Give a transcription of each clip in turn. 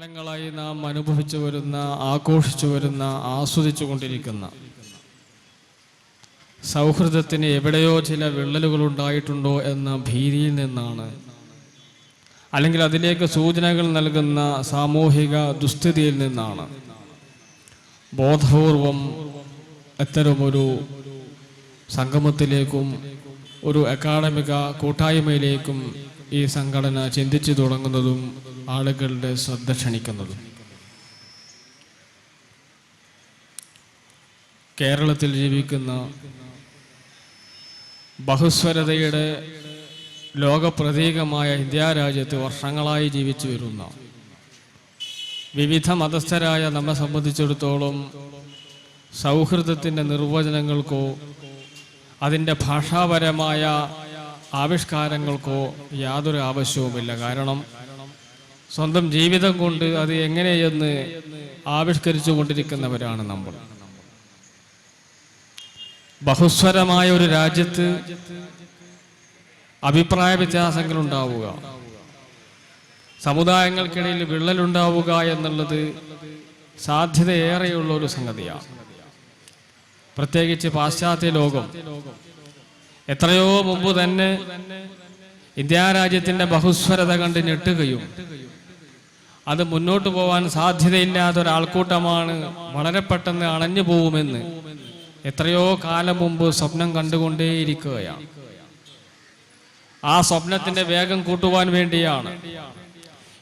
കാലങ്ങളായി നാം അനുഭവിച്ചു വരുന്ന ആഘോഷിച്ചു വരുന്ന ആസ്വദിച്ചു കൊണ്ടിരിക്കുന്ന സൗഹൃദത്തിന് എവിടെയോ ചില വിള്ളലുകൾ ഉണ്ടായിട്ടുണ്ടോ എന്ന ഭീതിയിൽ നിന്നാണ്. അല്ലെങ്കിൽ അതിലേക്ക് സൂചനകൾ നൽകുന്ന സാമൂഹിക ദുസ്ഥിതിയിൽ നിന്നാണ്. ബോധപൂർവം അത്തരമൊരു സംഗമത്തിലേക്കും ഒരു അക്കാഡമിക കൂട്ടായ്മയിലേക്കും ഈ സംഘടന ചിന്തിച്ചു തുടങ്ങുന്നതും ആളുകളുടെ ശ്രദ്ധ ക്ഷണിക്കുന്നതും. കേരളത്തിൽ ജീവിക്കുന്ന ബഹുസ്വരതയുടെ ലോകപ്രതീകമായ ഇന്ത്യ രാജ്യത്ത് വർഷങ്ങളായി ജീവിച്ചു വരുന്ന വിവിധ മതസ്ഥരായ നമ്മെ സംബന്ധിച്ചിടത്തോളം സൗഹൃദത്തിന്റെ നിർവചനങ്ങൾക്കോ അതിന്റെ ഭാഷാപരമായ ആവിഷ്കാരങ്ങൾക്കോ യാതൊരു ആവശ്യവുമില്ല. കാരണം സ്വന്തം ജീവിതം കൊണ്ട് അത് എങ്ങനെയെന്ന് ആവിഷ്കരിച്ചു കൊണ്ടിരിക്കുന്നവരാണ് നമ്മൾ. ബഹുസ്വരമായ ഒരു രാജ്യത്ത് അഭിപ്രായ വ്യത്യാസങ്ങൾ ഉണ്ടാവുക സമുദായങ്ങൾക്കിടയിൽ വിള്ളലുണ്ടാവുക എന്നുള്ളത് സാധ്യതയേറെയുള്ള ഒരു സംഗതിയാണ്. പ്രത്യേകിച്ച് പാശ്ചാത്യ ലോകം എത്രയോ മുമ്പ് തന്നെ ഇന്ത്യ രാജ്യത്തിന്റെ ബഹുസ്വരത കണ്ട് ഞെട്ടുകയും അത് മുന്നോട്ട് പോവാൻ സാധ്യതയില്ലാത്ത ഒരാൾക്കൂട്ടമാണ് വളരെ പെട്ടെന്ന് അണഞ്ഞു പോകുമെന്ന് എത്രയോ കാലം മുമ്പ് സ്വപ്നം കണ്ടുകൊണ്ടേയിരിക്കുകയാണ്. ആ സ്വപ്നത്തിന്റെ വേഗം കൂട്ടുവാൻ വേണ്ടിയാണ്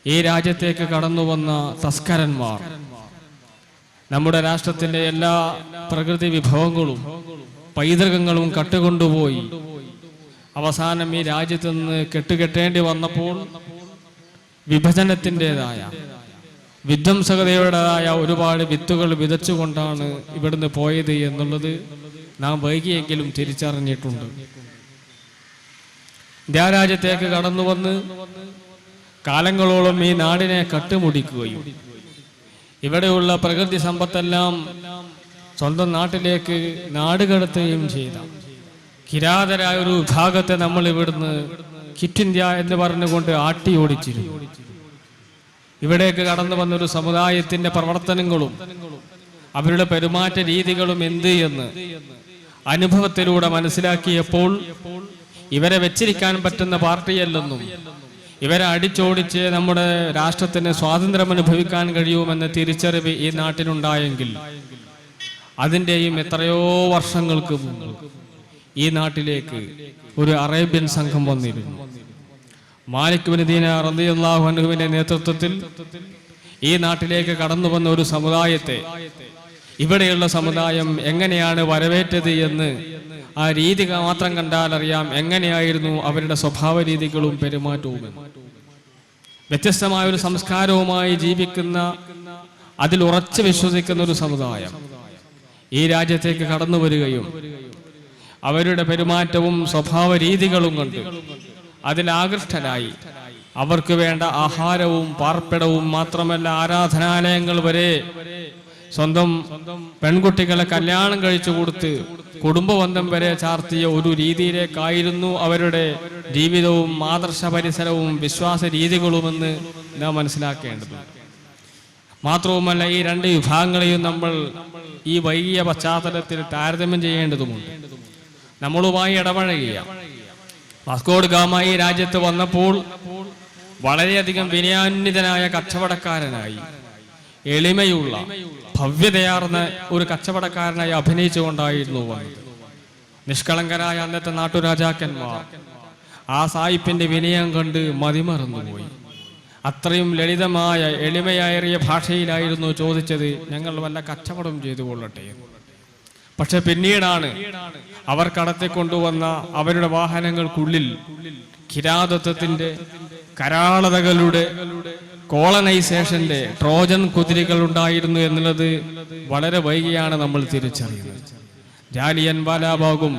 ഈ രാജ്യത്തേക്ക് കടന്നു വന്ന തസ്കരന്മാർ. നമ്മുടെ രാഷ്ട്രത്തിന്റെ എല്ലാ പ്രകൃതി വിഭവങ്ങളും പൈതൃകങ്ങളും കട്ടുകൊണ്ടുപോയി. അവസാനം ഈ രാജ്യത്ത് നിന്ന് കെട്ടുകെട്ടേണ്ടി വന്നപ്പോൾ വിഭജനത്തിന്റെതായ വിധ്വംസകതയുടേതായ ഒരുപാട് വിത്തുകൾ വിതച്ചുകൊണ്ടാണ് ഇവിടുന്ന് പോയത് എന്നുള്ളത് നാം വൈകിയെങ്കിലും തിരിച്ചറിഞ്ഞിട്ടുണ്ട്. ഇന്ത്യാരാജ്യത്തേക്ക് കടന്നു വന്ന് കാലങ്ങളോളം ഈ നാടിനെ കട്ടുമുടിക്കുകയും ഇവിടെയുള്ള പ്രകൃതി സമ്പത്തെല്ലാം സ്വന്തം നാട്ടിലേക്ക് നാടുകടത്തുകയും ചെയ്ത. കിരാതരായ ഒരു വിഭാഗത്തെ നമ്മൾ ഇവിടുന്ന് കിറ്റ് ഇന്ത്യ എന്ന് പറഞ്ഞുകൊണ്ട് ആട്ടി ഓടിച്ചിരുന്നു. ഇവിടേക്ക് കടന്നു വന്ന ഒരു സമുദായത്തിന്റെ പ്രവർത്തനങ്ങളും അവരുടെ പെരുമാറ്റ രീതികളും എന്ത് എന്ന് അനുഭവത്തിലൂടെ മനസ്സിലാക്കിയപ്പോൾ ഇവരെ വെച്ചിരിക്കാൻ പറ്റുന്ന പാർട്ടിയല്ലെന്നും ഇവരെ അടിച്ചോടിച്ച് നമ്മുടെ രാഷ്ട്രത്തിന് സ്വാതന്ത്ര്യം അനുഭവിക്കാൻ കഴിയുമെന്ന തിരിച്ചറിവ് ഈ നാട്ടിലുണ്ടായെങ്കിൽ അതിന്റെയും എത്രയോ വർഷങ്ങൾക്ക് മുമ്പ് ഈ നാട്ടിലേക്ക് ഒരു അറേബ്യൻ സംഘം വന്നിരുന്നു മാലിക് ബിൻ ദീന റളിയല്ലാഹു അൻഹുവിന്റെ നേതൃത്വത്തിൽ ഈ നാട്ടിലേക്ക് കടന്നു വന്ന ഒരു സമുദായത്തെ ഇവിടെയുള്ള സമുദായം എങ്ങനെയാണ് വരവേറ്റത് എന്ന് ആ രീതി മാത്രം കണ്ടാൽ അറിയാം എങ്ങനെയായിരുന്നു അവരുടെ സ്വഭാവ രീതികളും പെരുമാറ്റവും. വ്യത്യസ്തമായ ഒരു സംസ്കാരവുമായി ജീവിക്കുന്ന അതിൽ ഉറച്ചു വിശ്വസിക്കുന്ന ഒരു സമുദായം ഈ രാജ്യത്തേക്ക് കടന്നു വരികയും അവരുടെ പെരുമാറ്റവും സ്വഭാവ രീതികളും കൊണ്ട് അതിൽ ആകൃഷ്ടരായി അവർക്ക് വേണ്ട ആഹാരവും പാർപ്പിടവും മാത്രമല്ല ആരാധനാലയങ്ങൾ വരെ. സ്വന്തം പെൺകുട്ടികളെ കല്യാണം കഴിച്ചു കൊടുത്ത് കുടുംബബന്ധം വരെ ചാർത്തിയ ഒരു രീതിയിലേക്കായിരുന്നു അവരുടെ ജീവിതവും ആദർശ പരിസരവും വിശ്വാസ രീതികളുമെന്ന് നാം മനസ്സിലാക്കേണ്ടത് മാത്രവുമല്ല ഈ രണ്ട് വിഭാഗങ്ങളെയും നമ്മൾ ഈ വൈകിയ പശ്ചാത്തലത്തിൽ താരതമ്യം ചെയ്യേണ്ടതുമുണ്ട്. നമ്മളുമായി ഇടപഴകിയ വാസ്കോഡ് ഗാമ ഈ രാജ്യത്ത് വന്നപ്പോൾ വളരെയധികം വിനയാന്വിതനായ കച്ചവടക്കാരനായി എളിമയുള്ള ഭവ്യതയാർന്ന ഒരു കച്ചവടക്കാരനായി അഭിനയിച്ചുകൊണ്ടായിരുന്നു നിഷ്കളങ്കരായ അന്നത്തെ നാട്ടുരാജാക്കന്മാർ ആ സായിപ്പിന്റെ വിനയം കണ്ട് മതിമറന്നുപോയി. അത്രയും ലളിതമായ എളിമയേറിയ ഭാഷയിലായിരുന്നു ചോദിച്ചത് ഞങ്ങൾ വല്ല കച്ചവടം ചെയ്തു കൊള്ളട്ടെ. പക്ഷെ പിന്നീടാണ് അവർ കടത്തിക്കൊണ്ടുവന്ന അവരുടെ വാഹനങ്ങൾക്കുള്ളിൽ കിരാതത്വത്തിന്റെ കരാളതകളുടെ കോളനൈസേഷന്റെ ട്രോജൻ കുതിരകൾ ഉണ്ടായിരുന്നു എന്നുള്ളത് വളരെ വൈകിയാണ് നമ്മൾ തിരിച്ചറിയുന്നത് ജാലിയൻ വാലാബാഗും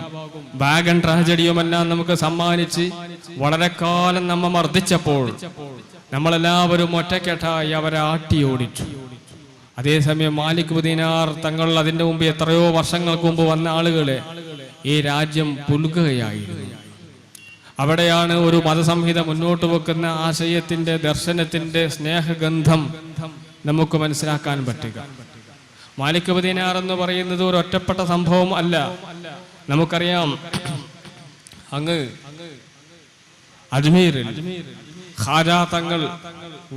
ബാഗൻ ട്രാജഡിയുമെല്ലാം നമുക്ക് സമ്മാനിച്ച് വളരെ കാലം നമ്മ മർദ്ദിച്ചപ്പോൾ നമ്മളെല്ലാവരും ഒറ്റക്കെട്ടായി അവരെ ആട്ടിയോടിച്ചു അതേസമയം മാലിക് ബുദീനാർ തങ്ങൾ അതിന്റെ മുമ്പ് എത്രയോ വർഷങ്ങൾക്ക് മുമ്പ് വന്ന ആളുകളെ ഈ രാജ്യം പുലുകുകയായിരുന്നു അവിടെയാണ് ഒരു മതസംഹിത മുന്നോട്ട് വെക്കുന്ന ആശയത്തിന്റെ ദർശനത്തിന്റെ സ്നേഹഗന്ധം നമുക്ക് മനസ്സിലാക്കാൻ പറ്റുക. മാലിക് ബദീനാർ എന്ന് പറയുന്നത് ഒരു ഒറ്റപ്പെട്ട സംഭവം അല്ല. നമുക്കറിയാം അങ്ങ് അജ്മീറിൽ ഖാജ തങ്ങൾ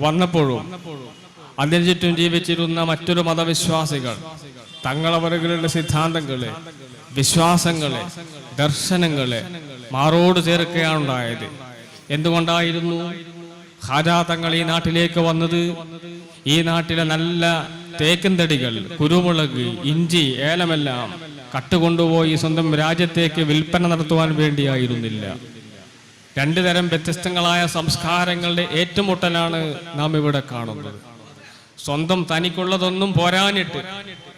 വന്നപ്പോഴും അതിന് ജീവിച്ചിരുന്ന മറ്റൊരു മതവിശ്വാസികൾ തങ്ങളവരുടെ സിദ്ധാന്തങ്ങളെ വിശ്വാസങ്ങളെ ദർശനങ്ങളെ മാറോട് ചേർക്കുകയാണ് ഉണ്ടായത്. എന്തുകൊണ്ടായിരുന്നു ഹാരാതങ്ങൾ തങ്ങൾ ഈ നാട്ടിലേക്ക് വന്നത്? ഈ നാട്ടിലെ നല്ല തേക്കന്തടികൾ കുരുമുളക് ഇഞ്ചി ഏലമെല്ലാം കട്ടുകൊണ്ടുപോയി സ്വന്തം രാജ്യത്തേക്ക് വിൽപ്പന നടത്തുവാൻ വേണ്ടിയായിരുന്നില്ല. രണ്ടു തരം വ്യത്യസ്തങ്ങളായ സംസ്കാരങ്ങളുടെ ഏറ്റുമുട്ടലാണ് നാം ഇവിടെ കാണുന്നത്. സ്വന്തം തനിക്കുള്ളതൊന്നും പോരാനിട്ട്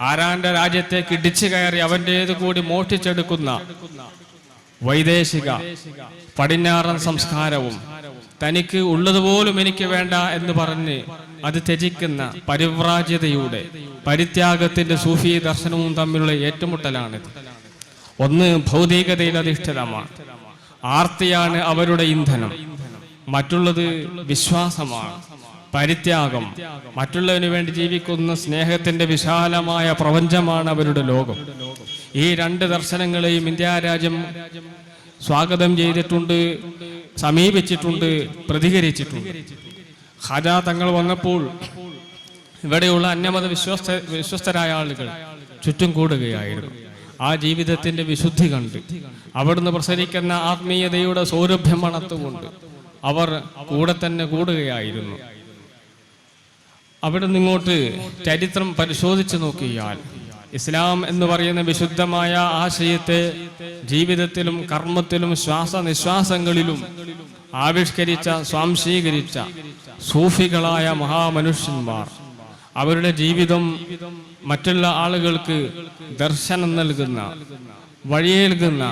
ആരാന്റെ രാജ്യത്തേക്ക് ഇടിച്ചു കയറി അവന്റേത് കൂടി മോഷ്ടിച്ചെടുക്കുന്ന വൈദേശിക പടിഞ്ഞാറൻ സംസ്കാരവും തനിക്ക് ഉള്ളതുപോലും എനിക്ക് വേണ്ട എന്ന് പറഞ്ഞ് അത് ത്യജിക്കുന്ന പരിവ്രാജ്യതയുടെ പരിത്യാഗത്തിന്റെ സൂഫി ദർശനവും തമ്മിലുള്ള ഏറ്റുമുട്ടലാണിത്. ഒന്ന് ഭൗതികതയിൽ അധിഷ്ഠിതമാണ് ആർത്തിയാണ് അവരുടെ ഇന്ധനം. മറ്റുള്ളത് വിശ്വാസമാണ്. പരിത്യാഗം. മറ്റുള്ളവന് വേണ്ടി ജീവിക്കുന്ന സ്നേഹത്തിന്റെ വിശാലമായ പ്രപഞ്ചമാണ് അവരുടെ ലോകം. ഈ രണ്ട് ദർശനങ്ങളെയും ഇന്ത്യ രാജ്യം സ്വാഗതം ചെയ്തിട്ടുണ്ട് സമീപിച്ചിട്ടുണ്ട് പ്രതികരിച്ചിട്ടുണ്ട്. ഖജ തങ്ങൾ വന്നപ്പോൾ ഇവിടെയുള്ള അന്യമത വിശ്വസ്ത വിശ്വസ്തരായ ആളുകൾ ചുറ്റും കൂടുകയായിരുന്നു. ആ ജീവിതത്തിന്റെ വിശുദ്ധി കണ്ട്. അവിടുന്ന് പ്രസരിക്കുന്ന ആത്മീയതയുടെ സൗരഭ്യം മണത്തുകൊണ്ട് അവർ കൂടെ തന്നെ കൂടുകയായിരുന്നു. അവിടെ നിങ്ങോട്ട് ചരിത്രം പരിശോധിച്ചു നോക്കിയാൽ ഇസ്ലാം എന്ന് പറയുന്ന വിശുദ്ധമായ ആശയത്തെ ജീവിതത്തിലും കർമ്മത്തിലും ശ്വാസനിശ്വാസങ്ങളിലും ആവിഷ്കരിച്ച സ്വാംശീകരിച്ച സൂഫികളായ മഹാമനുഷ്യന്മാർ. അവരുടെ ജീവിതം മറ്റുള്ള ആളുകൾക്ക് ദർശനം നൽകുന്ന വഴിയേൽകുന്ന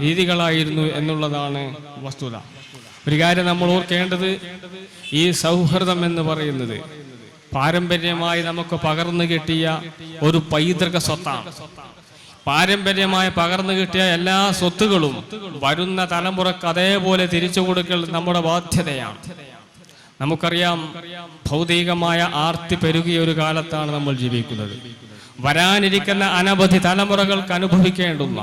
രീതികളായിരുന്നു എന്നുള്ളതാണ് വസ്തുത. ഒരു കാര്യം നമ്മൾ ഓർക്കേണ്ടത് ഈ സൗഹൃദം എന്ന് പറയുന്നത് പാരമ്പര്യമായി നമുക്ക് പകർന്നു കിട്ടിയ ഒരു പൈതൃക സ്വത്താണ്. പാരമ്പര്യമായി പകർന്നു കിട്ടിയ എല്ലാ സ്വത്തുകളും വരുന്ന തലമുറയ്ക്ക് അതേപോലെ തിരിച്ചു കൊടുക്കൽ നമ്മുടെ ബാധ്യതയാണ്. നമുക്കറിയാം ഭൗതികമായ ആർത്തി പെരുകിയ ഒരു കാലത്താണ് നമ്മൾ ജീവിക്കുന്നത്. വരാനിരിക്കുന്ന അനവധി തലമുറകൾക്ക് അനുഭവിക്കേണ്ടുന്ന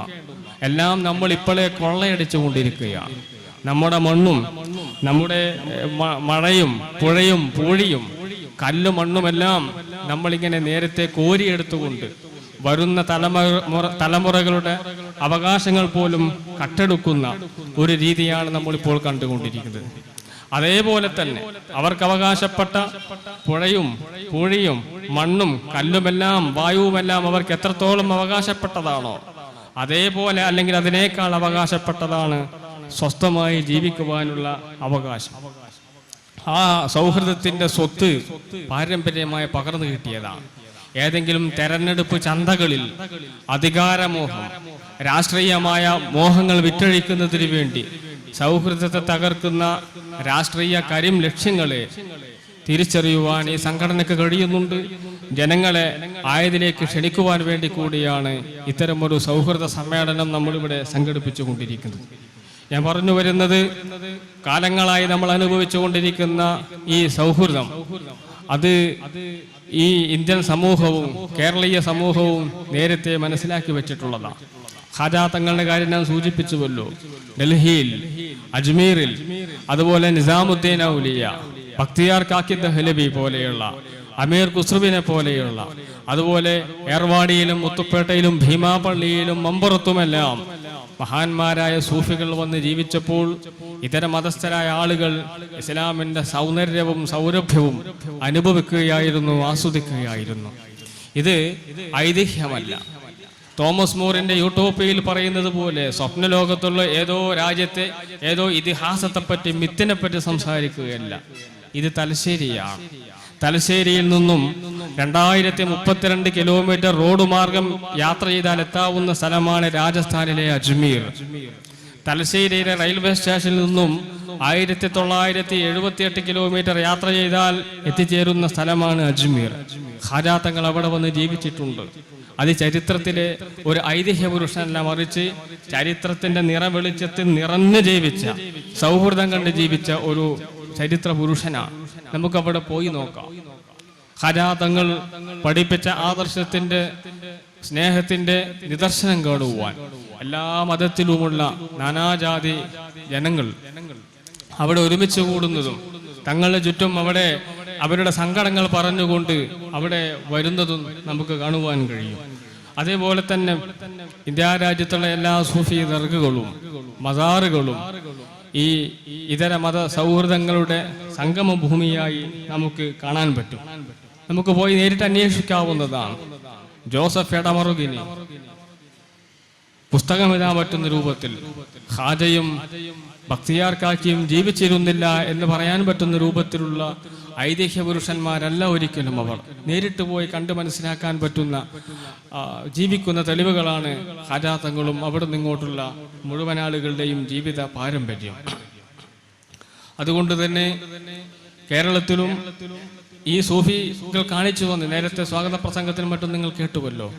എല്ലാം നമ്മൾ ഇപ്പോഴേ കൊള്ളയടിച്ചുകൊണ്ടിരിക്കുകയാണ് നമ്മുടെ മണ്ണും നമ്മുടെ മഴയും പുഴയും പൂഴിയും കല്ലും മണ്ണുമെല്ലാം നമ്മളിങ്ങനെ നേരത്തെ കോരിയെടുത്തുകൊണ്ട് വരുന്ന തലമുറ തലമുറകളുടെ അവകാശങ്ങൾ പോലും കട്ടെടുക്കുന്ന ഒരു രീതിയാണ് നമ്മളിപ്പോൾ കണ്ടുകൊണ്ടിരിക്കുന്നത്. അതേപോലെ തന്നെ അവർക്ക് അവകാശപ്പെട്ട പുഴയും പൂഴിയും മണ്ണും കല്ലുമെല്ലാം വായുവുമെല്ലാം അവർക്ക് എത്രത്തോളം അവകാശപ്പെട്ടതാണോ അതേപോലെ അല്ലെങ്കിൽ അതിനേക്കാൾ അവകാശപ്പെട്ടതാണ് സ്വസ്ഥമായി ജീവിക്കുവാനുള്ള അവകാശം. ആ സൗഹൃദത്തിന്റെ സ്വത്ത് പാരമ്പര്യമായി പകർന്നു കിട്ടിയതാണ്. ഏതെങ്കിലും തെരഞ്ഞെടുപ്പ് ചന്തകളിൽ അധികാരമോഹം രാഷ്ട്രീയമായ മോഹങ്ങൾ വിറ്റഴിക്കുന്നതിന് വേണ്ടി സൗഹൃദത്തെ തകർക്കുന്ന രാഷ്ട്രീയ കരിം ലക്ഷ്യങ്ങളെ തിരിച്ചറിയുവാൻ ഈ സംഘടനയ്ക്ക് കഴിയുന്നുണ്ട്. ജനങ്ങളെ ആയതിലേക്ക് ക്ഷണിക്കുവാൻ വേണ്ടി കൂടിയാണ് ഇത്തരമൊരു സൗഹൃദ സമ്മേളനം നമ്മളിവിടെ സംഘടിപ്പിച്ചുകൊണ്ടിരിക്കുന്നത്. ഞാൻ പറഞ്ഞു വരുന്നത് കാലങ്ങളായി നമ്മൾ അനുഭവിച്ചുകൊണ്ടിരിക്കുന്ന ഈ സൗഹൃദം. അത് ഈ ഇന്ത്യൻ സമൂഹവും കേരളീയ സമൂഹവും നേരത്തെ മനസ്സിലാക്കി വെച്ചിട്ടുള്ളതാണ്. ഖാജാ തങ്ങളുടെ കാര്യം ഞാൻ സൂചിപ്പിച്ചുവല്ലോ. ഡൽഹിയിൽ അജ്മീറിൽ അതുപോലെ നിസാമുദ്ദീൻ ഔലിയ ബക്തിയാർ കാക്കി ഹലബി പോലെയുള്ള അമീർ കുസ്രുബിനെ പോലെയുള്ള അതുപോലെ ഏർവാടിയിലും മുത്തുപ്പേട്ടയിലും ഭീമാപള്ളിയിലും മമ്പുറത്തുമെല്ലാം മഹാന്മാരായ സൂഫികൾ വന്ന് ജീവിച്ചപ്പോൾ ഇതര മതസ്ഥരായ ആളുകൾ ഇസ്ലാമിന്റെ സൗന്ദര്യവും സൗരഭ്യവും അനുഭവിക്കുകയായിരുന്നു ആസ്വദിക്കുകയായിരുന്നു. ഇത് ഐതിഹ്യമല്ല. തോമസ് മൂറിന്റെ യൂട്ടോപ്പിയയിൽ പറയുന്നത് പോലെ സ്വപ്നലോകത്തുള്ള ഏതോ രാജ്യത്തെ ഏതോ മിത്തിനെ മിത്തിനെപ്പറ്റി സംസാരിക്കുകയല്ല. ഇത് തലശ്ശേരിയാണ്. തലശ്ശേരിയിൽ നിന്നും രണ്ടായിരത്തി മുപ്പത്തിരണ്ട് കിലോമീറ്റർ റോഡ് മാർഗം യാത്ര ചെയ്താൽ എത്താവുന്ന സ്ഥലമാണ് രാജസ്ഥാനിലെ അജ്മീർ. തലശ്ശേരിയിലെ റെയിൽവേ സ്റ്റേഷനിൽ നിന്നും ആയിരത്തി തൊള്ളായിരത്തി എഴുപത്തി എട്ട് കിലോമീറ്റർ യാത്ര ചെയ്താൽ എത്തിച്ചേരുന്ന സ്ഥലമാണ് അജ്മീർ. ഖാജാത്തങ്ങൾ അവിടെ വന്ന് ജീവിച്ചിട്ടുണ്ട്. അത് ചരിത്രത്തിലെ ഒരു ഐതിഹ്യ പുരുഷനല്ല മറിച്ച് ചരിത്രത്തിന്റെ നിറവെളിച്ചത്തിൽ നിറഞ്ഞു ജീവിച്ച സൗഹൃദം കണ്ട് ജീവിച്ച ഒരു ചരിത്ര പുരുഷനാണ് നമുക്കവിടെ പോയി നോക്കാം. ഹരാ തങ്ങൾ പഠിപ്പിച്ച ആദർശത്തിന്റെ സ്നേഹത്തിന്റെ നിദർശനം കാണുവാൻ എല്ലാ മതത്തിലുമുള്ള നാനാജാതി ജനങ്ങൾ അവിടെ ഒരുമിച്ച് കൂടുന്നതും തങ്ങളുടെ ചുറ്റും അവിടെ അവരുടെ സങ്കടങ്ങൾ പറഞ്ഞുകൊണ്ട് അവിടെ വരുന്നതും നമുക്ക് കാണുവാൻ കഴിയും. അതേപോലെ തന്നെ ഇന്ത്യ രാജ്യത്തുള്ള എല്ലാ സൂഫി ദർഗകളും മസാറുകളും ഈ ഇതര മത സൗഹൃദങ്ങളുടെ സംഗമ ഭൂമിയായി നമുക്ക് കാണാൻ പറ്റും. നമുക്ക് പോയി നേരിട്ട് അന്വേഷിക്കാവുന്നതാണ്. ജോസഫ് എടമറുകിനി പുസ്തകം എഴുതാൻ പറ്റുന്ന രൂപത്തിൽ ഖാജയും ഭക്തിയാർക്കാക്കിയും ജീവിച്ചിരുന്നില്ല എന്ന് പറയാൻ പറ്റുന്ന രൂപത്തിലുള്ള ഐതിഹ്യ പുരുഷന്മാരല്ല ഒരിക്കലും അവർ. നേരിട്ട് പോയി കണ്ട് മനസ്സിലാക്കാൻ പറ്റുന്ന ജീവിക്കുന്ന തെളിവുകളാണ് ഖാജാത്തങ്ങളും അവിടെ നിങ്ങോട്ടുള്ള മുഴുവൻ ആളുകളുടെയും ജീവിത പാരമ്പര്യം. അതുകൊണ്ട് തന്നെ കേരളത്തിലും ഈ സൂഫികൾ കാണിച്ചു വന്ന് നേരത്തെ സ്വാഗത പ്രസംഗത്തിനും മറ്റും നിങ്ങൾ കേട്ടുവല്ലോ.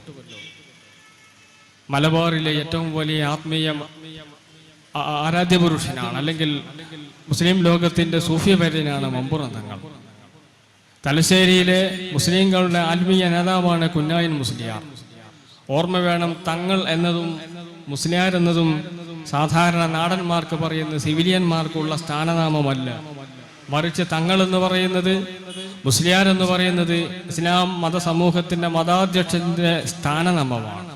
മലബാറിലെ ഏറ്റവും വലിയ ആത്മീയ ആരാധ്യപുരുഷനാണ് ആരാധ്യ പുരുഷനാണ് അല്ലെങ്കിൽ മുസ്ലിം ലോകത്തിന്റെ സൂഫിയ വര്യനാണ് മമ്പുറം തങ്ങൾ. തലശ്ശേരിയിലെ മുസ്ലിങ്ങളുടെ ആത്മീയ നേതാവാണ് കുഞ്ഞായൻ മുസ്ലിയാർ. ഓർമ്മ വേണം തങ്ങൾ എന്നതും മുസ്ലിയാർ എന്നതും സാധാരണ നാടന്മാർക്ക് പറയുന്ന സിവിലിയന്മാർക്കുള്ള സ്ഥാനനാമമല്ല. മറിച്ച് തങ്ങൾ എന്ന് പറയുന്നത് മുസ്ലിയാർ എന്ന് പറയുന്നത് ഇസ്ലാം മതസമൂഹത്തിന്റെ മതാധ്യക്ഷന്റെ സ്ഥാനനാമമാണ്.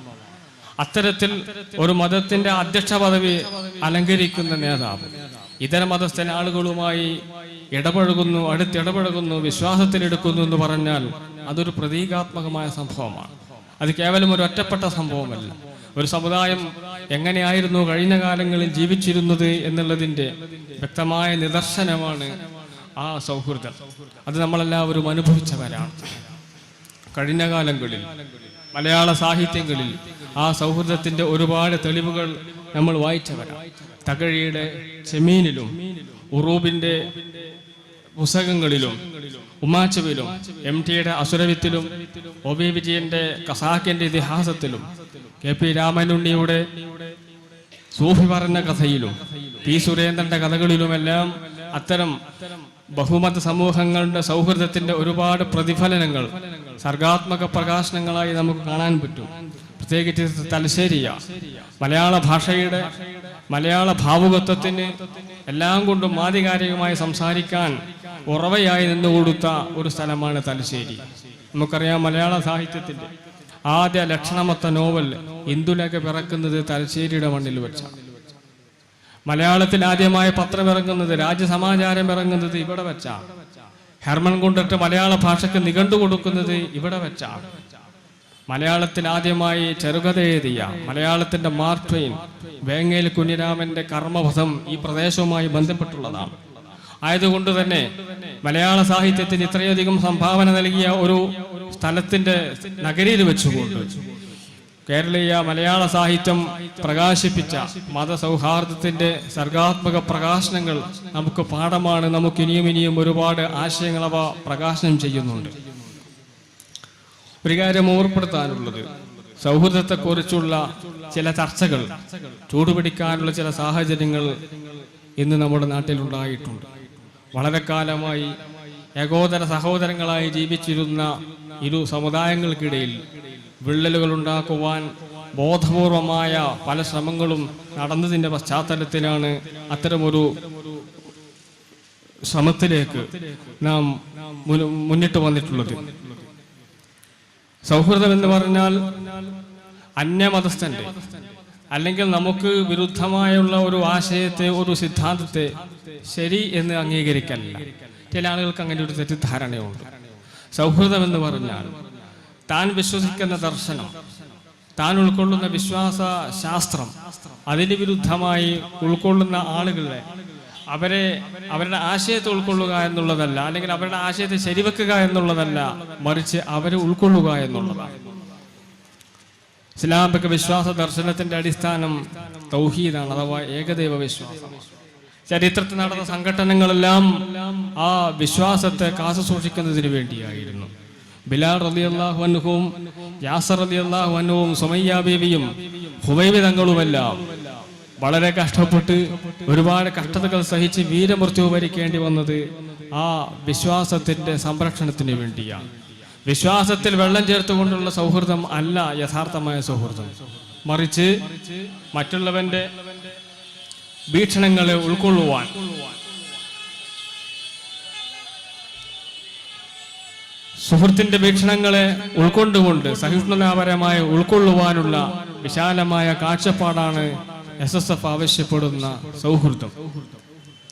അത്തരത്തിൽ ഒരു മതത്തിന്റെ അധ്യക്ഷ പദവി അലങ്കരിക്കുന്ന നേതാവ്. ഇതര മതസ്ഥന ആളുകളുമായി ഇടപഴകുന്നു അടുത്തിടപഴകുന്നു വിശ്വാസത്തിലെടുക്കുന്നു എന്ന് പറഞ്ഞാൽ അതൊരു പ്രതീകാത്മകമായ സംഭവമാണ്. അത് കേവലം ഒരു ഒറ്റപ്പെട്ട സംഭവമല്ല. ഒരു സമുദായം എങ്ങനെയായിരുന്നു കഴിഞ്ഞ കാലങ്ങളിൽ ജീവിച്ചിരുന്നത് എന്നുള്ളതിന്റെ വ്യക്തമായ നിദർശനമാണ് ആ സൗഹൃദം. അത് നമ്മളെല്ലാവരും അനുഭവിച്ചവരാണ്. കഴിഞ്ഞ കാലങ്ങളിൽ മലയാള സാഹിത്യങ്ങളിൽ ആ സൗഹൃദത്തിന്റെ ഒരുപാട് തെളിവുകൾ നമ്മൾ വായിച്ചവരാണ് തകഴിയുടെ ചെമീനിലും ഉറൂബിന്റെ പുസ്തകങ്ങളിലും ഉമാച്ചുവിലും എം ടിയുടെ അസുരവിത്തിലും ഒ വി വിജയന്റെ കസാക്കിന്റെ ഇതിഹാസത്തിലും കെ പി രാമനുണ്ണിയുടെ സൂഫി പറഞ്ഞ കഥയിലും പി സുരേന്ദ്രന്റെ കഥകളിലുമെല്ലാം അത്തരം ബഹുമത സമൂഹങ്ങളുടെ സൗഹൃദത്തിന്റെ ഒരുപാട് പ്രതിഫലനങ്ങൾ സർഗാത്മക പ്രകാശനങ്ങളായി നമുക്ക് കാണാൻ പറ്റും. പ്രത്യേകിച്ച് തലശ്ശേരിയ. മലയാള ഭാഷയുടെ മലയാള ഭാവുകത്വത്തിന് എല്ലാം കൊണ്ടും ആധികാരികമായി സംസാരിക്കാൻ ഉറവയായി നിന്നുകൊടുത്ത ഒരു സ്ഥലമാണ് തലശ്ശേരി. നമുക്കറിയാം മലയാള സാഹിത്യത്തിന്റെ ആദ്യ ലക്ഷണമൊത്ത നോവൽ ഇന്ദുലേഖ പിറക്കുന്നത് തലശ്ശേരിയുടെ മണ്ണിൽ വെച്ചാണ്. മലയാളത്തിൽ ആദ്യമായി പത്രം ഇറങ്ങുന്നത് രാജ്യസമാചാരം ഇറങ്ങുന്നത് ഇവിടെ വെച്ചാണ്. ഹെർമൻ കൊണ്ടിട്ട് മലയാള ഭാഷയ്ക്ക് നിഘണ്ടു കൊടുക്കുന്നത് ഇവിടെ വെച്ചാണ്. മലയാളത്തിൽ ആദ്യമായി ചെറുകഥ എഴുതിയ മലയാളത്തിന്റെ മാർക്ക് വേങ്ങയിൽ കുഞ്ഞിരാമന്റെ കർമ്മപഥം ഈ പ്രദേശവുമായി ബന്ധപ്പെട്ടുള്ളതാണ്. ആയതുകൊണ്ട് തന്നെ മലയാള സാഹിത്യത്തിന് ഇത്രയധികം സംഭാവന നൽകിയ ഒരു സ്ഥലത്തിന്റെ നഗരിയിൽ വെച്ചുകൊണ്ട് കേരളീയ മലയാള സാഹിത്യം പ്രകാശിപ്പിച്ച മതസൗഹാർദ്ദത്തിന്റെ സർഗാത്മക പ്രകാശനങ്ങൾ നമുക്ക് പാഠമാണ്. നമുക്ക് ഇനിയും ഇനിയും ഒരുപാട് ആശയങ്ങൾ അവ പ്രകാശനം ചെയ്യുന്നുണ്ട്. ഒരു കാര്യം ഓർപ്പെടുത്താനുള്ളത് സൗഹൃദത്തെക്കുറിച്ചുള്ള ചില ചർച്ചകൾ ചൂടുപിടിക്കാനുള്ള ചില സാഹചര്യങ്ങൾ ഇന്ന് നമ്മുടെ നാട്ടിലുണ്ടായിട്ടുണ്ട്. വളരെ കാലമായി ഏകോദര സഹോദരങ്ങളായി ജീവിച്ചിരുന്ന ഇരു സമുദായങ്ങൾക്കിടയിൽ വിള്ളലുകൾ ഉണ്ടാക്കുവാൻ ബോധപൂർവമായ പല ശ്രമങ്ങളും നടന്നതിന്റെ പശ്ചാത്തലത്തിലാണ് അത്തരമൊരു ശ്രമത്തിലേക്ക് നാം മുന്നിട്ട് വന്നിട്ടുള്ളത്. സൗഹൃദം എന്ന് പറഞ്ഞാൽ അന്യമതസ്ഥന്റെ അല്ലെങ്കിൽ നമുക്ക് വിരുദ്ധമായുള്ള ഒരു ആശയത്തെ ഒരു സിദ്ധാന്തത്തെ ശരി എന്ന് അംഗീകരിക്കല്ല ചില ആളുകൾക്ക് അങ്ങനെ ഒരു തെറ്റിദ്ധാരണയുണ്ട്. സൗഹൃദം എന്ന് പറഞ്ഞാൽ താൻ വിശ്വസിക്കുന്ന ദർശനം താൻ ഉൾക്കൊള്ളുന്ന വിശ്വാസ ശാസ്ത്രം അതിന് വിരുദ്ധമായി ഉൾക്കൊള്ളുന്ന ആളുകളെ അവരെ അവരുടെ ആശയത്തെ ഉൾക്കൊള്ളുക എന്നുള്ളതല്ല അല്ലെങ്കിൽ അവരുടെ ആശയത്തെ ശരിവെക്കുക എന്നുള്ളതല്ല മറിച്ച് അവരെ ഉൾക്കൊള്ളുക എന്നുള്ളതാണ്. ഇസ്ലാമിക വിശ്വാസ ദർശനത്തിന്റെ അടിസ്ഥാനം തൗഹീദാണ് അഥവാ ഏകദൈവ വിശ്വാസം. ചരിത്രത്തിൽ നടന്ന സംഘടനകളെല്ലാം ആ വിശ്വാസത്തെ കാസു സൂക്ഷിക്കുന്നതിന് വേണ്ടിയായിരുന്നു. ബിലാൽ റലി അള്ളാഹു അനുഹവും യാസർ അലി അള്ളാഹു അനുവും സുമയ്യ ബേബിയും ഹുബൈബി തങ്ങളുമെല്ലാം വളരെ കഷ്ടപ്പെട്ട് ഒരുപാട് കഷ്ടതകൾ സഹിച്ച് വീരമൃത്യു വരിക്കേണ്ടി വന്നത് ആ വിശ്വാസത്തിന്റെ സംരക്ഷണത്തിന് വേണ്ടിയാണ്. വിശ്വാസത്തിൽ വെള്ളം ചേർത്തുകൊണ്ടുള്ള സൗഹൃദം അല്ല യഥാർത്ഥമായ സൗഹൃദം. മറിച്ച് മറ്റുള്ളവന്റെ വീക്ഷണങ്ങളെ ഉൾക്കൊള്ളുവാൻ. സുഹൃത്തിന്റെ വീക്ഷണങ്ങളെ ഉൾക്കൊണ്ടുകൊണ്ട് സഹിഷ്ണുതാപരമായി ഉൾക്കൊള്ളുവാനുള്ള വിശാലമായ കാഴ്ചപ്പാടാണ് എസ് എസ് എഫ് ആവശ്യപ്പെടുന്ന സൗഹൃദം.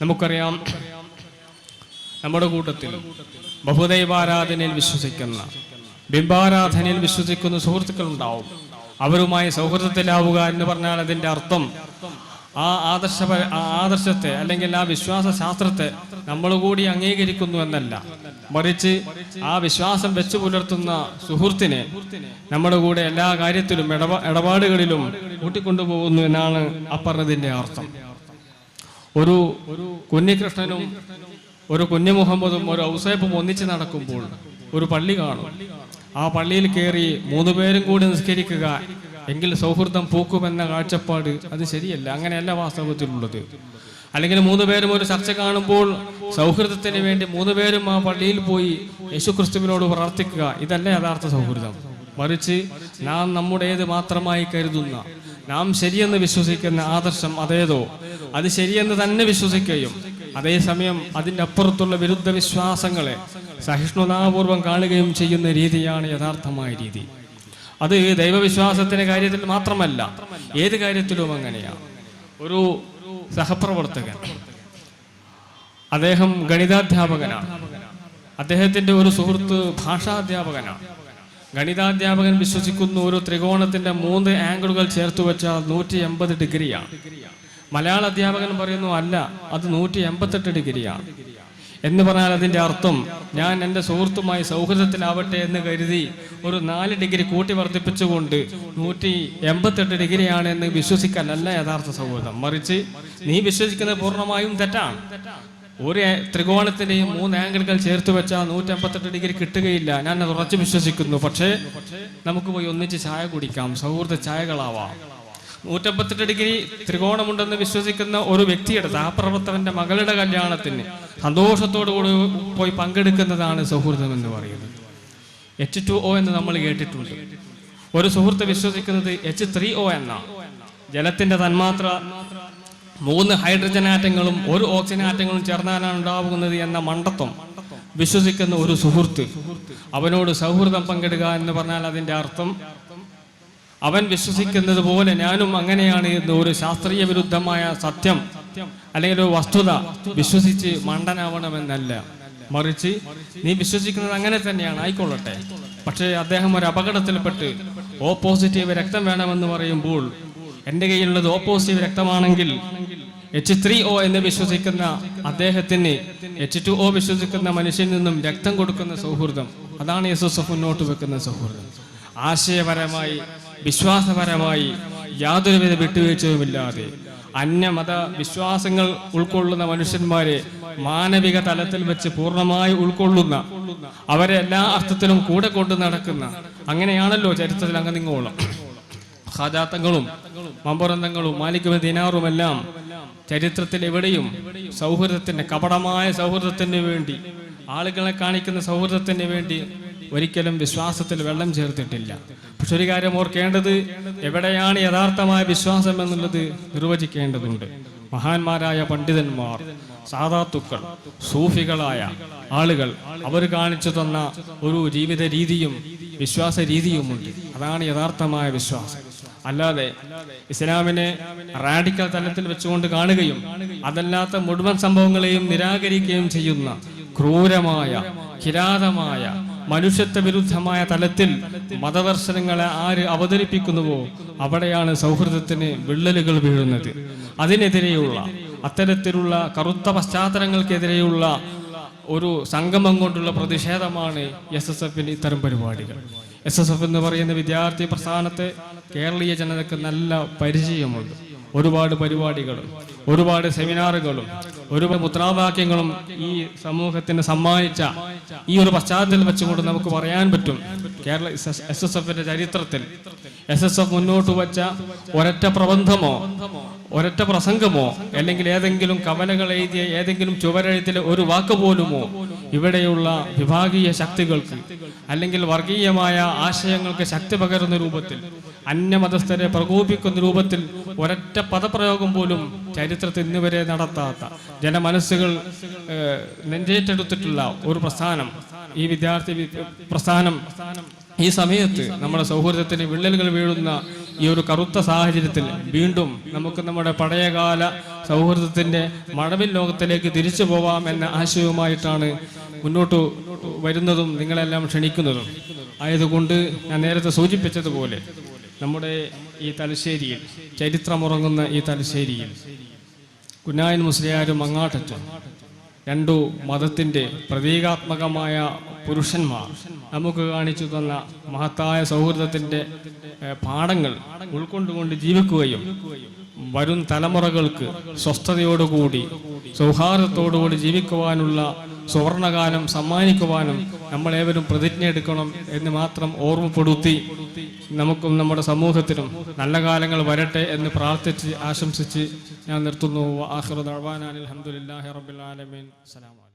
നമുക്കറിയാം നമ്മുടെ കൂട്ടത്തിൽ ബഹുദൈവാരാധനയിൽ വിശ്വസിക്കുന്ന ബിംബാരാധനയിൽ വിശ്വസിക്കുന്ന സുഹൃത്തുക്കൾ ഉണ്ടാവും അവരുമായി സൗഹൃദത്തിലാവുക എന്ന് പറഞ്ഞാൽ അതിന്റെ അർത്ഥം ആ ആദർശ ആദർശത്തെ അല്ലെങ്കിൽ ആ വിശ്വാസ ശാസ്ത്രത്തെ നമ്മൾ കൂടി അംഗീകരിക്കുന്നു എന്നല്ല. മറിച്ച് ആ വിശ്വാസം വെച്ചു പുലർത്തുന്ന സുഹൃത്തിനെ നമ്മുടെ കൂടെ എല്ലാ കാര്യത്തിലും ഇടപാടുകളിലും കൂട്ടിക്കൊണ്ടുപോകുന്നു എന്നാണ് അപ്പറഞ്ഞതിന്റെ അർത്ഥം. ഒരു കുഞ്ഞികൃഷ്ണനും ഒരു കുഞ്ഞു മുഹമ്മദും ഒരു ഔസേപ്പും ഒന്നിച്ച് നടക്കുമ്പോൾ ഒരു പള്ളി കാണും. ആ പള്ളിയിൽ കയറി മൂന്ന് പേരും കൂടി നിസ്കരിക്കുക എങ്കിൽ സൗഹൃദം പൂക്കുമെന്ന കാഴ്ചപ്പാട് അത് ശരിയല്ല. അങ്ങനെയല്ല വാസ്തവത്തിലുള്ളത്. അല്ലെങ്കിൽ മൂന്ന് പേരും ഒരു ചർച്ച കാണുമ്പോൾ സൗഹൃദത്തിന് വേണ്ടി മൂന്ന് പേരും ആ പള്ളിയിൽ പോയി യേശുക്രിസ്തുവിനോട് പ്രാർത്ഥിക്കുക. ഇതല്ല യഥാർത്ഥ സൗഹൃദം. മറിച്ച് നാം നമ്മുടേത് മാത്രമായി കരുതുന്ന നാം ശരിയെന്ന് വിശ്വസിക്കുന്ന ആദർശം അതേതോ? അത് ശരിയെന്ന് തന്നെ വിശ്വസിക്കുകയും അതേസമയം അതിന്റെ അപ്പുറത്തുള്ള വിരുദ്ധ വിശ്വാസങ്ങളെ സഹിഷ്ണുതാപൂർവം കാണുകയും ചെയ്യുന്ന രീതിയാണ് യഥാർത്ഥമായ രീതി. അത് ദൈവവിശ്വാസത്തിന്റെ കാര്യത്തിൽ മാത്രമല്ല ഏത് കാര്യത്തിലും അങ്ങനെയാണ് ഒരു സഹപ്രവർത്തകൻ അദ്ദേഹം ഗണിതാധ്യാപകനാണ്. അദ്ദേഹത്തിന്റെ ഒരു സുഹൃത്ത് ഭാഷാധ്യാപകനാണ്. ഗണിതാധ്യാപകൻ വിശ്വസിക്കുന്ന ഒരു ത്രികോണത്തിന്റെ മൂന്ന് ആംഗിളുകൾ ചേർത്ത് വെച്ചാൽ നൂറ്റി എൺപത് ഡിഗ്രിയാണ് മലയാള അധ്യാപകൻ പറയുന്നു അല്ല അത് നൂറ്റി എൺപത്തെട്ട് ഡിഗ്രിയാണ് എന്ന് പറഞ്ഞാൽ അതിന്റെ അർത്ഥം ഞാൻ എന്റെ സുഹൃത്തുമായി സൗഹൃദത്തിലാവട്ടെ എന്ന് കരുതി ഒരു നാല് ഡിഗ്രി കൂട്ടി വർദ്ധിപ്പിച്ചുകൊണ്ട് നൂറ്റി എൺപത്തെട്ട് ഡിഗ്രിയാണ് എന്ന് വിശ്വസിക്കാനല്ല യഥാർത്ഥ സൗഹൃദം. മറിച്ച് നീ വിശ്വസിക്കുന്നത് പൂർണമായും തെറ്റാണ്. ഒരു ത്രികോണത്തിന്റെയും മൂന്ന് ആംഗിളുകൾ ചേർത്ത് വെച്ചാൽ നൂറ്റി അമ്പത്തെട്ട് ഡിഗ്രി കിട്ടുകയില്ല. ഞാൻ ഉറച്ചു വിശ്വസിക്കുന്നു. പക്ഷേ നമുക്ക് പോയി ഒന്നിച്ച് ചായ കുടിക്കാം. സൗഹൃദ ചായകളാവാം. നൂറ്റമ്പത്തെട്ട് ഡിഗ്രി ത്രികോണമുണ്ടെന്ന് വിശ്വസിക്കുന്ന ഒരു വ്യക്തിയുടെ സഹപ്രവർത്തകന്റെ മകളുടെ കല്യാണത്തിന് സന്തോഷത്തോടു കൂടി പോയി പങ്കെടുക്കുന്നതാണ് സൗഹൃദം എന്ന് പറയുന്നത്. എച്ച് ടു ഒ എന്ന് നമ്മൾ കേട്ടിട്ടുണ്ട്. ഒരു സുഹൃത്ത് വിശ്വസിക്കുന്നത് എച്ച് ത്രീ ഒ എന്നാണ് ജലത്തിന്റെ തന്മാത്ര മൂന്ന് ഹൈഡ്രജൻ ആറ്റങ്ങളും ഒരു ഓക്സിജൻ ആറ്റങ്ങളും ചേർന്നാലാണ് ഉണ്ടാകുന്നത് എന്ന മണ്ടത്വം വിശ്വസിക്കുന്ന ഒരു സുഹൃത്ത് അവനോട് സൗഹൃദം പങ്കിടുക എന്ന് പറഞ്ഞാൽ അതിന്റെ അർത്ഥം അവൻ വിശ്വസിക്കുന്നത് പോലെ ഞാനും അങ്ങനെയാണ് എന്ന് ഒരു ശാസ്ത്രീയ വിരുദ്ധമായ സത്യം അല്ലെങ്കിൽ ഒരു വസ്തുത വിശ്വസിച്ച് മണ്ടനാവണമെന്നല്ല. മറിച്ച് നീ വിശ്വസിക്കുന്നത് അങ്ങനെ തന്നെയാണ്. ആയിക്കൊള്ളട്ടെ. പക്ഷേ അദ്ദേഹം ഒരു അപകടത്തിൽപ്പെട്ട് ഓ പോസിറ്റീവ് രക്തം വേണമെന്ന് പറയുമ്പോൾ എന്റെ കയ്യിലുള്ളത് ഓപ്പോസിറ്റീവ് പോസിറ്റീവ് രക്തമാണെങ്കിൽ എച്ച് ത്രീ ഒ എന്ന് വിശ്വസിക്കുന്ന അദ്ദേഹത്തിന് എച്ച് ടു ഒ വിശ്വസിക്കുന്ന മനുഷ്യൻ നിന്നും രക്തം കൊടുക്കുന്ന സൗഹൃദം. അതാണ് യേസുസഫ് മുന്നോട്ട് വെക്കുന്ന സൗഹൃദം. ആശയപരമായി വിശ്വാസപരമായി യാതൊരുവിധ വിട്ടുവീഴ്ചയുമില്ലാതെ അന്യമത വിശ്വാസങ്ങൾ ഉൾക്കൊള്ളുന്ന മനുഷ്യന്മാരെ മാനവിക തലത്തിൽ വെച്ച് പൂർണമായി ഉൾക്കൊള്ളുന്ന അവരെ എല്ലാ അർത്ഥത്തിലും കൂടെ കൊണ്ട് നടക്കുന്ന അങ്ങനെയാണല്ലോ ചരിത്രത്തിൽ അങ്ങ് നിങ്ങോളം ഖാജാത്തങ്ങളും മമ്പുറന്തങ്ങളും ദിനാറും ദിനാറുമെല്ലാം ചരിത്രത്തിൽ എവിടെയും സൗഹൃദത്തിന്റെ കപടമായ സൗഹൃദത്തിന് വേണ്ടി ആളുകളെ കാണിക്കുന്ന സൗഹൃദത്തിന് വേണ്ടി ഒരിക്കലും വിശ്വാസത്തിൽ വെള്ളം ചേർത്തിട്ടില്ല. പക്ഷെ ഒരു കാര്യം ഓർക്കേണ്ടത് എവിടെയാണ് യഥാർത്ഥമായ വിശ്വാസം എന്നുള്ളത് നിർവചിക്കേണ്ടതുണ്ട്. മഹാന്മാരായ പണ്ഡിതന്മാർ സാധാത്തുക്കൾ സൂഫികളായ ആളുകൾ അവർ കാണിച്ചു തന്ന ഒരു ജീവിത രീതിയും വിശ്വാസ രീതിയുമുണ്ട്. അതാണ് യഥാർത്ഥമായ വിശ്വാസം. അല്ലാതെ ഇസ്ലാമിനെ റാഡിക്കൽ തലത്തിൽ വെച്ചുകൊണ്ട് കാണുകയും അതല്ലാത്ത മുഴുവൻ സംഭവങ്ങളെയും നിരാകരിക്കുകയും ചെയ്യുന്ന ക്രൂരമായ കിരാതമായ മനുഷ്യത്വ വിരുദ്ധമായ തലത്തിൽ മതദർശനങ്ങളെ ആര് അവതരിപ്പിക്കുന്നുവോ അവിടെയാണ് സൗഹൃദത്തിന് വിള്ളലുകൾ വീഴുന്നത്. അതിനെതിരെയുള്ള അത്തരത്തിലുള്ള കറുത്ത പശ്ചാത്തലങ്ങൾക്കെതിരെയുള്ള ഒരു സംഗമം കൊണ്ടുള്ള പ്രതിഷേധമാണ് എസ് എസ് എഫിന് ഇത്തരം പരിപാടികൾ. എസ് എസ് എഫ് എന്ന് പറയുന്ന വിദ്യാർത്ഥി പ്രസ്ഥാനത്തെ കേരളീയ ജനതയ്ക്ക് നല്ല പരിചയമുണ്ട്. ഒരുപാട് പരിപാടികളും ഒരുപാട് സെമിനാറുകളും ഒരുപാട് മുദ്രാവാക്യങ്ങളും ഈ സമൂഹത്തിന് സമ്മാനിച്ച ഈ ഒരു പശ്ചാത്തലത്തിൽ വെച്ചുകൊണ്ട് നമുക്ക് പറയാൻ പറ്റും. കേരള എസ് എസ് എഫിന്റെ ചരിത്രത്തിൽ എസ് എസ് എഫ് മുന്നോട്ട് വച്ച ഒരൊറ്റ പ്രബന്ധമോ ഒരൊറ്റ പ്രസംഗമോ അല്ലെങ്കിൽ ഏതെങ്കിലും കവലകൾ എഴുതിയ ഏതെങ്കിലും ചുവരെഴുത്തിലെ ഒരു വാക്ക് പോലുമോ ഇവിടെയുള്ള വിഭാഗീയ ശക്തികൾക്ക് അല്ലെങ്കിൽ വർഗീയമായ ആശയങ്ങൾക്ക് ശക്തി പകരുന്ന രൂപത്തിൽ അന്യമതസ്ഥരെ പ്രകോപിക്കുന്ന രൂപത്തിൽ ഒരൊറ്റ പദപ്രയോഗം പോലും ചരിത്രത്തിൽ ഇന്ന് വരെ നടത്താത്ത ജനമനസ്സുകൾ നെഞ്ചേറ്റെടുത്തിട്ടുള്ള ഒരു പ്രസ്ഥാനം. ഈ വിദ്യാർത്ഥി പ്രസ്ഥാനം ഈ സമയത്ത് നമ്മുടെ സൗഹൃദത്തിന് വിള്ളലുകൾ വീഴുന്ന ഈ ഒരു കറുത്ത സാഹചര്യത്തിൽ വീണ്ടും നമുക്ക് നമ്മുടെ പഴയകാല സൗഹൃദത്തിന്റെ മഴവിൽ ലോകത്തിലേക്ക് തിരിച്ചു പോവാം എന്ന ആശയവുമായിട്ടാണ് മുന്നോട്ട് വരുന്നതും നിങ്ങളെല്ലാം ക്ഷണിക്കുന്നതും. ആയതുകൊണ്ട് ഞാൻ നേരത്തെ സൂചിപ്പിച്ചതുപോലെ നമ്മുടെ ഈ തലശ്ശേരിയിൽ ചരിത്രമുറങ്ങുന്ന ഈ തലശ്ശേരിയിൽ കുഞ്ഞായൻ മുസ്ലിയാരും മങ്ങാട്ടറ്റ രണ്ടു മതത്തിന്റെ പ്രതീകാത്മകമായ പുരുഷന്മാർ നമുക്ക് കാണിച്ചു തന്ന മഹത്തായ സൗഹൃദത്തിന്റെ പാഠങ്ങൾ ഉൾക്കൊണ്ടുകൊണ്ട് ജീവിക്കുകയും വരും തലമുറകൾക്ക് സ്വസ്ഥതയോടുകൂടി സൗഹാർദ്ദത്തോടുകൂടി ജീവിക്കുവാനുള്ള സുവർണകാലം സമ്മാനിക്കുവാനും നമ്മളേവരും പ്രതിജ്ഞ എടുക്കണം എന്ന് മാത്രം ഓർമ്മപ്പെടുത്തി നമുക്കും നമ്മുടെ സമൂഹത്തിനും നല്ല കാലങ്ങൾ വരട്ടെ എന്ന് പ്രാർത്ഥിച്ച് ആശംസിച്ച് ഞാൻ നിർത്തുന്നു. ആഹ്റദ് റബ്ബിൽ ആലമീൻ. അസ്സലാമു അലൈക്കും.